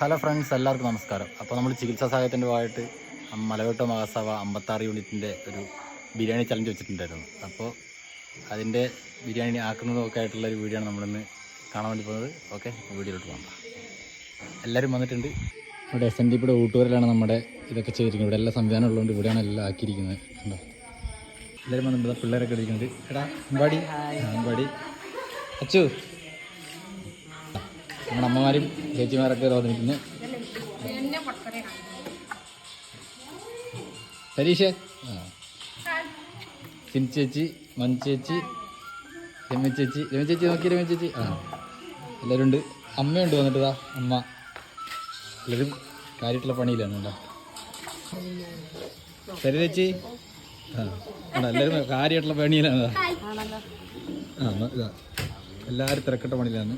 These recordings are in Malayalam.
ഹലോ ഫ്രണ്ട്സ് എല്ലാവർക്കും നമസ്കാരം. അപ്പോൾ നമ്മൾ ചികിത്സാ സഹായത്തിന്റെ ഭാഗമായിട്ട് മലയോട്ട മഹാസഭ അമ്പത്താറ് യൂണിറ്റിന്റെ ഒരു ബിരിയാണി ചലഞ്ച് വെച്ചിട്ടുണ്ടായിരുന്നു. അപ്പോൾ അതിന്റെ ബിരിയാണി ആക്കുന്നതൊക്കെ ആയിട്ടുള്ള ഒരു വീഡിയോ ആണ് നമ്മളിന്ന് കാണാൻ വേണ്ടി പോകുന്നത്. ഓക്കെ വീഡിയോയിലോട്ട് പോകാം. എല്ലാവരും വന്നിട്ടുണ്ട്. ഇവിടെ എസ് എൻ ഡി പിയുടെ ഊട്ടുവരലാണ് നമ്മുടെ ഇതൊക്കെ ചെയ്തിരിക്കുന്നത്. ഇവിടെ എല്ലാ സംവിധാനം ഉള്ളതുകൊണ്ട് ഇവിടെയാണ് എല്ലാം ആക്കിയിരിക്കുന്നത്. കണ്ടോ? എല്ലാവരും വന്നിട്ട് പിള്ളേരൊക്കെ ഇരിക്കുന്നുണ്ട്. എടാ അമ്പാടി. അമ്പാടി. അച്ചു. നമ്മുടെ അമ്മമാരും ചേച്ചിമാരൊക്കെ തോന്നിയിരിക്കുന്നു സരീഷ് സിം ചേച്ചി മൻ ചേച്ചി രമ്യ ചേച്ചി. രമ്യ ചേച്ചി നോക്കി രമ്യ ചേച്ചി. ആ. എല്ലാവരും ഉണ്ട്. അമ്മയുണ്ട് വന്നിട്ട് അമ്മ. എല്ലാവരും കാര്യമായിട്ടുള്ള പണിയിലാണ് കേട്ടോ. ശരി ചേച്ചി. ആ. എല്ലാവരും കാര്യമായിട്ടുള്ള പണിയിലാണ്. ആ ഇതാ. എല്ലാവരും തിരക്കട്ട പണിയിലാണ്.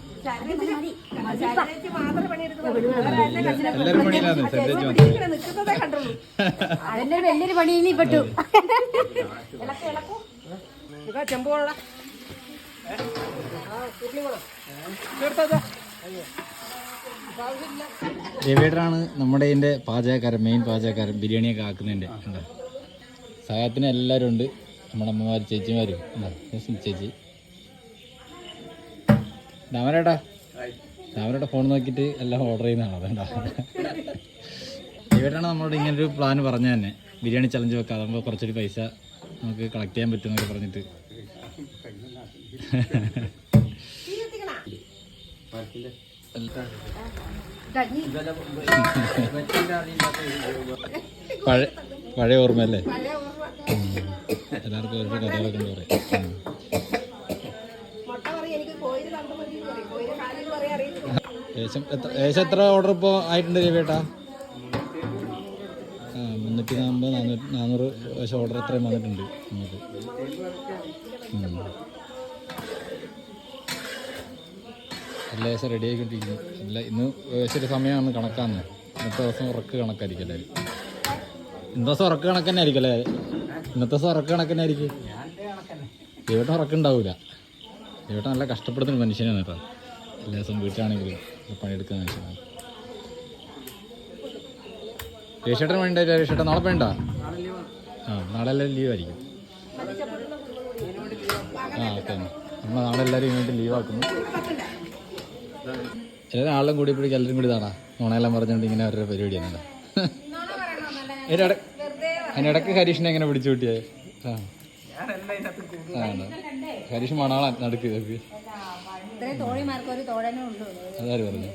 എല്ലാവരും പണിയിലാണ് മാത്രമേ അതിന്റെ വലിയൊരു ഇനി പെട്ടു രവിയേട്ടനാണ് നമ്മുടെ ഇതിന്റെ പാചകക്കാരൻ മെയിൻ പാചകക്കാരൻ ബിരിയാണിയൊക്കെ ആക്കുന്നതിന്റെ ഉണ്ടോ സഹായത്തിന് എല്ലാവരും ഉണ്ട്. നമ്മുടെ അമ്മമാർ ചേച്ചിമാരും. ചേച്ചി രാമനേട്ടാ രാമനേട്ടാ ഫോൺ നോക്കിയിട്ട് എല്ലാം ഓർഡർ ചെയ്യുന്നതാണ് അതുകൊണ്ടാ ഇവരാണ് നമ്മളോട് ഒരു പ്ലാൻ പറഞ്ഞു തന്നെ. ബിരിയാണി ചലഞ്ച് വെക്കാം അതാകുമ്പോൾ കുറച്ചൊരു പൈസ നമുക്ക് കളക്ട് ചെയ്യാൻ പറ്റുമെന്നൊക്കെ പറഞ്ഞിട്ട്. പഴയ ഓർമ്മയല്ലേ. എല്ലാവർക്കും ഓരോ കഥകളൊക്കെ ഉണ്ട് പറയാം. ഏകദേശം എത്ര ഏകദേശം എത്ര ഓർഡർ ഇപ്പോൾ ആയിട്ടുണ്ട് രവിയേട്ടാ? ആ മുന്നൂറ്റി നാൽപ്പത് നാനൂറ്റി നാനൂറ് ഏകദേശം ഓർഡർ എത്രയും വന്നിട്ടുണ്ട് നമുക്ക്. എല്ലാ ദിവസം റെഡി ആയിക്കൊണ്ടിരിക്കുന്നു. എല്ലാ ഇന്ന് ഏകദേശം സമയമാണ് കണക്കാന്ന്. ഇന്നത്തെ ദിവസം ഉറക്ക് കണക്കായിരിക്കും എല്ലാവരും. ഇന്നത്തെ ദിവസം ഉറക്ക് കണക്ക് തന്നെ ആയിരിക്കും അല്ലേ? ഇന്നത്തെ ദിവസം ഉറക്ക് കണക്ക് തന്നെ ആയിരിക്കും. ഇവിടെ ഉറക്കുണ്ടാവില്ല ഇവിടെ നല്ല കഷ്ടപ്പെടുന്ന മനുഷ്യനാണ് കേട്ടോ. എല്ലാ ദിവസവും വീട്ടിലാണെങ്കിലും. പണിയെടുക്കുന്ന ആവശ്യമാണ് രേഷേട്ടൻ വേണ്ട രേഷേട്ടൻ നാളെ വേണ്ട ആ നാളെ എല്ലാവരും ലീവ് ആയിരിക്കും. ആ ഓക്കെ. നമ്മൾ നാളെ എല്ലാവരും വേണ്ടി ലീവ് ആക്കുന്നു. എല്ലാവരും ആളും കൂടിയപ്പോഴേക്കും എല്ലാവരും കൂടി ഇതാടാ. നുണയെല്ലാം പറഞ്ഞുകൊണ്ട് ഇങ്ങനെ അവരുടെ പരിപാടിയാണ് അതിനിട അതിനിടക്ക് ഹരീഷിനെ എങ്ങനെ പിടിച്ചു കിട്ടിയത് ആ. ഹരീഷ് മണാളെ നടക്ക് ഇതൊക്കെ. ഇത്രയും തോഴിമാർക്ക് ഒരു തോഴനേ ഉള്ളൂ. അതാര് പറഞ്ഞു?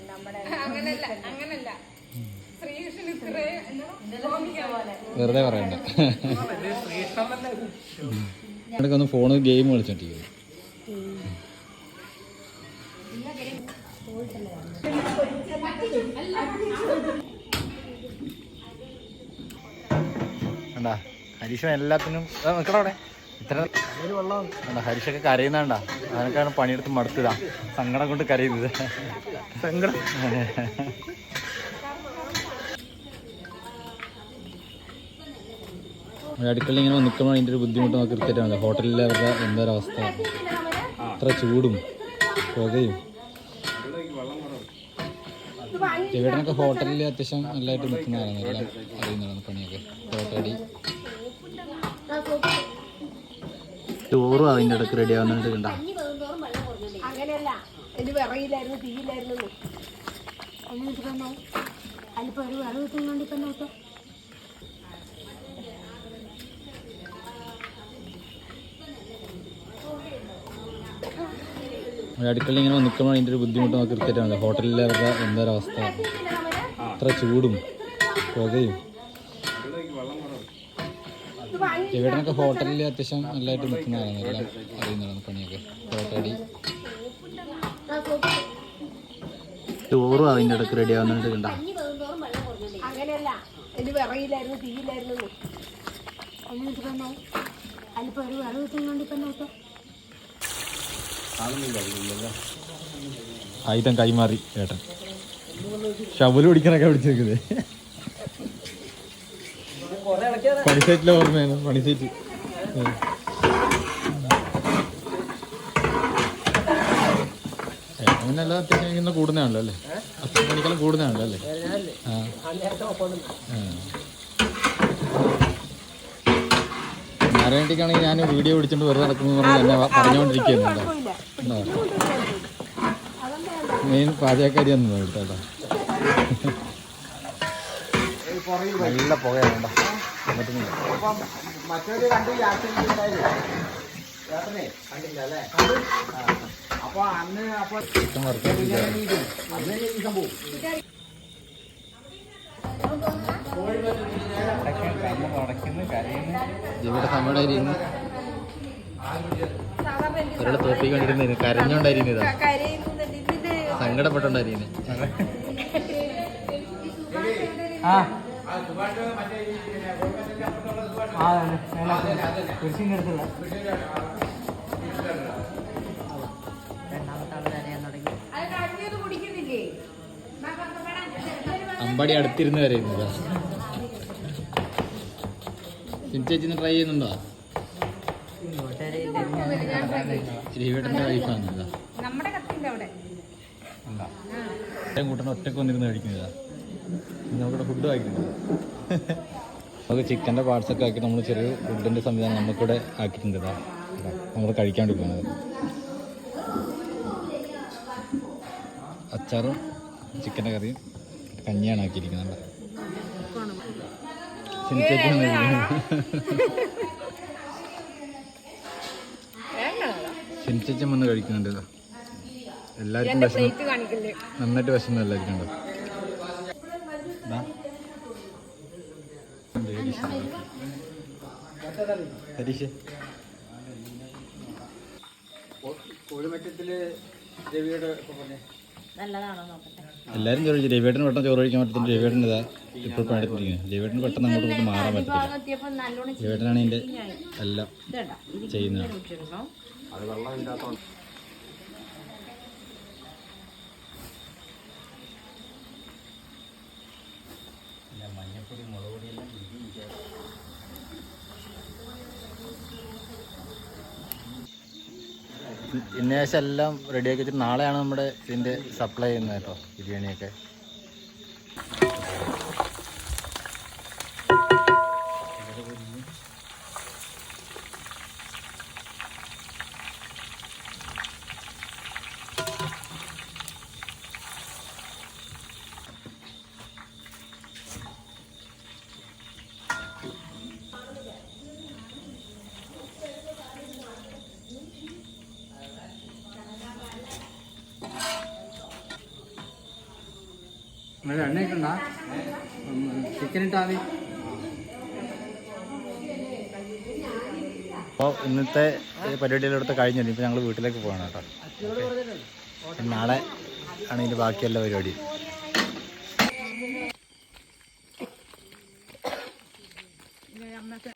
വെറുതെ പറയണ്ട. ഇടയ്ക്ക് ഒന്ന് ഫോണ് ഗെയിം കളിച്ചോണ്ടിരിക്കുന്നു. കണ്ടാ ഹരീഷ് എല്ലാത്തിനും അവിടെ. ഇത്ര ഹരീഷൊക്കെ കരയുന്നണ്ട അതിനൊക്കെയാണ് പണിയെടുത്ത് മടുത്തതാ. സങ്കടം കൊണ്ട് കരയുന്നത്. സങ്കടം. അടുക്കളയിൽ ഇങ്ങനെ നിൽക്കുമ്പോൾ അതിന്റെ ഒരു ബുദ്ധിമുട്ട് നമുക്ക് കൃത്യമല്ല ഹോട്ടലിലെ അവരുടെ എന്തൊരവസ്ഥ അത്ര ചൂടും പുകയും. ഇവിടെയൊക്കെ ഹോട്ടലിൽ അത്യാവശ്യം നല്ലതായിട്ട് നിൽക്കുന്നതാണ് അറിയുന്നതാണ് പണിയൊക്കെ. ഹോട്ടലി ചോറും അതിന്റെ ഇടയ്ക്ക് റെഡി ആവുന്നുണ്ട് കണ്ട? അങ്ങനെയല്ല. ഇത്. വിറയില്ലായിരുന്നു തീയില്ലായിരുന്നു അതിലിപ്പോ ഒരു വിറവ് കിട്ടുന്നുണ്ട് ഇപ്പൊ നോട്ടോ അടുക്കളയിൽ ഇങ്ങനെ നിൽക്കുമ്പോൾ അതിന്റെ ഒരു ബുദ്ധിമുട്ട് നമുക്ക് കൃത്യമായിട്ട് ഹോട്ടലിലെ അവരുടെ എന്തൊരവസ്ഥ അത്ര ചൂടും പുകയും. ഇവിടെയൊക്കെ ഹോട്ടലിൽ അത്യാവശ്യം നല്ലതായിട്ട് നിൽക്കുന്നതാണ് എല്ലാം അറിയുന്നതാണ് പണിയൊക്കെ. ഹോട്ടലി ചോറും അതിന്റെ ഇടയ്ക്ക് റെഡി ആവുന്നുണ്ട് കണ്ട? അങ്ങനെയല്ല. ഇത് വിറയില്ലായിരുന്നു തീയില്ലായിരുന്നു അതിലിപ്പോ ഒരു വിറവ് കിട്ടുന്നുണ്ട് ഇപ്പൊ നോട്ടോ ആയുധം കൈമാറി ഏട്ടൻ. ഷവൽ പിടിക്കാനൊക്കെ പിടിച്ചേക്കുന്നത് പണിസൈറ്റിലെ ഓർമ്മയാണ് പണിസൈറ്റ്. അങ്ങനെയല്ല അത്യാവശ്യം കൂടുന്നതാണല്ലോ അല്ലേ? മണിക്കെല്ലാം കൂടുന്നതാണല്ലോ അല്ലേ? ആ. ഞാൻ വീഡിയോ പിടിച്ചിട്ട് വെറുതെ നടക്കുന്നു പറഞ്ഞ് എന്നെ പറഞ്ഞുകൊണ്ടിരിക്കുന്നുണ്ട് മെയിൻ പാചകക്കാരി ഒന്നും കേട്ടോ. നല്ല പുകയാണ് കേട്ടോ പറ്റുന്നില്ല മറ്റൊരു കണ്ടു ഉണ്ടായില്ലേ ചേട്ടനെ കണ്ടില്ല അല്ലേ? അപ്പൊ അന്ന് അപ്പൊ ചിക്കൻ വറുത്തോണ്ടിരിക്കുകയാണ് അന്ന് ഈ സംഭവം ഇവിടെ ഒരാളെ തോപ്പിക്കൊണ്ടിരുന്നു കരഞ്ഞോണ്ടായിരുന്നു ഇതാ സങ്കടപ്പെട്ടുണ്ടായിരുന്നു ആ. അടുത്തുള്ള. അമ്പാടി അടുത്തിരുന്ന് കരയുന്നതാ ചേച്ചി ട്രൈ ചെയ്യുന്നുണ്ടോ? വൈഫാണ് കൂട്ടണം ഒറ്റയ്ക്ക് വന്നിരുന്ന് കഴിക്കുന്നതാ. നമുക്കിവിടെ ഫുഡ് ആക്കിയിട്ടുണ്ട്. നമുക്ക് ചിക്കന്റെ പാർട്സൊക്കെ ആക്കി നമ്മൾ ചെറിയ ഫുഡിന്റെ സംവിധാനം നമുക്കിവിടെ ആക്കിയിട്ടുണ്ട് നമ്മൾ നമ്മൾ പോകുന്നത് അച്ചാറും ചിക്കന്റെ കറിയും കഞ്ഞിയാണ് ആക്കിയിരിക്കുന്നത്. സിനിച്ചേച്ചൻ വന്ന് കഴിക്കുന്നുണ്ട്. എല്ലാവർക്കും നന്നായിട്ട് വിഷമം എല്ലാവർക്കും ഉണ്ട് ഹരീഷ്. എല്ലാവരും ചോദിച്ചു രവിയേട്ടന് പെട്ടെന്ന് ചോറ് കഴിക്കാൻ പറ്റത്തില്ല. രവിയേട്ടൻ ഇതാ ഇപ്പോൾ പണിയെടുത്തിരിക്കുന്നത് രവിയേട്ടന് പെട്ടെന്ന് അങ്ങോട്ട് ഇങ്ങോട്ട് മാറാൻ പറ്റത്തില്ല. രവിയേട്ടനാണ് ഇതിന്റെ എല്ലാം ചെയ്യുന്നത്. ഇട്ടിരുന്നോ അത് വെള്ളം ഇല്ലാത്തോണ്ട് ഇന്ന ശേഷം എല്ലാം റെഡിയാക്കി വെച്ചിട്ട് നാളെയാണ് നമ്മുടെ ഇതിന്റെ സപ്ലൈ ചെയ്യുന്നത് കേട്ടോ ബിരിയാണിയൊക്കെ. എണ്ണ ഉണ്ടാ? ചിക്കൻ ഇട്ടാ മതി അപ്പോൾ ഇന്നത്തെ ഈ കഴിഞ്ഞിട്ട് ഇപ്പോൾ ഞങ്ങൾ വീട്ടിലേക്ക് പോകണം കേട്ടോ. നാളെ ആണ് ഇതിന്റെ ബാക്കിയുള്ള പരിപാടി.